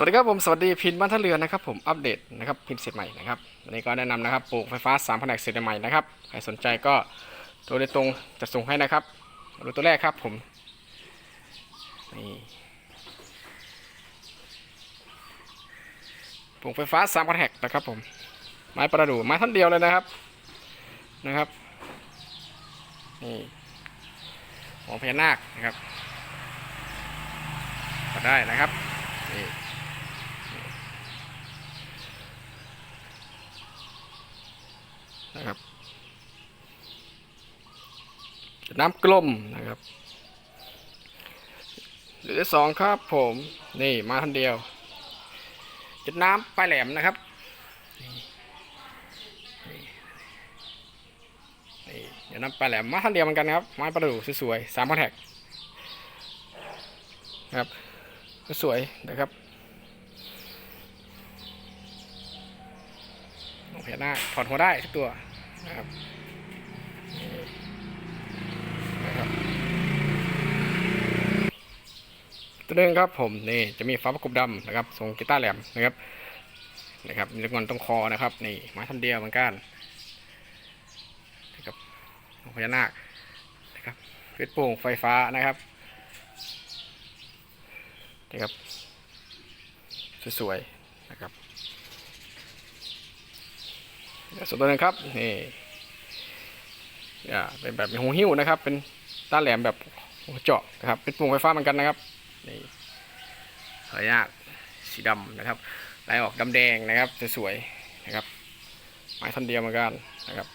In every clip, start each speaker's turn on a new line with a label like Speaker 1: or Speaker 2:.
Speaker 1: สวัสดีครับผม สวัสดีพินบ้านท่าเรือนะครับผมอัปเดตนะครับพินเสร็จใหม่นะครับวันนี้ก็แนะนำนะครับปลูกไฟฟ้า3แผนกเสร็จใหม่นะครับใครสนใจก็โทรโดยตรงจะส่งให้นะครับมาดูตัวแรกครับผมนี่ปลูกไฟฟ้า3แผนกนะครับผมไม้ประดู่ไม้ท่านเดียวเลยนะครับนะครับนี่หัวพญานาคนะครับก็ได้นะครับนี่ นะครับ น้ำกลมนะครับหลือสองครับผมนี่มาทันเดียวจุดน้ำปลายแหลมนะครับนี่เดี๋ยวน้ำปลายแหลมมาทันเดียวเหมือนกันครับไม้ประดู่สวยๆสามคอนแทคนะครับสวยนะครับลงพ ญานาคถอดหัวได้ทุกตัวนะครับตัวนึงครับผมนี่จะมีฟ้าประกบดำนะครับทรงกีตาร์แหลมนะครับนะครับมีตะกอนตรงคอนะครับนี่ไม้ทันเดียวเหมือนกันนะครับพญานาคนะครับเพชรโป่งไฟฟ้านะครับนะครับสวยๆนะครับ ส่วนตัวหนึงครับนี่อ่าเป็นแบบหูหิ้วนะครับ เป็นต้านแหลมแบบหัวเจาะนะครับ เป็นปุ่มไฟฟ้าเหมือนกันนะครับนี่หายากสีดำนะครับลายออกดำแดงนะครับสวยๆนะครับไม้ท่อนเดียวเหมือนกันนะครับ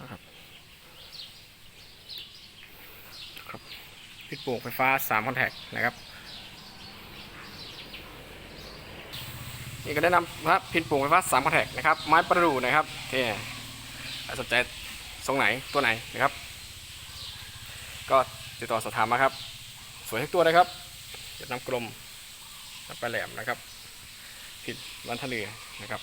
Speaker 1: นะครับครับปิดปุ่มไฟฟ้า3คอนแทคนะครับ นี่ก็ได้นำนะครับพินปุ่งไฟฟ้าสามคอนแทกนะครับ ไม้ประดู่นะครับที่สนใจทรงไหนตัวไหนนะครับ ก็ติดต่อสอบถามมาครับ สวยทุกตัวนะครับจะนำกลมนำปลาแหลมนะครับ ผิดวันทะเลนะครับ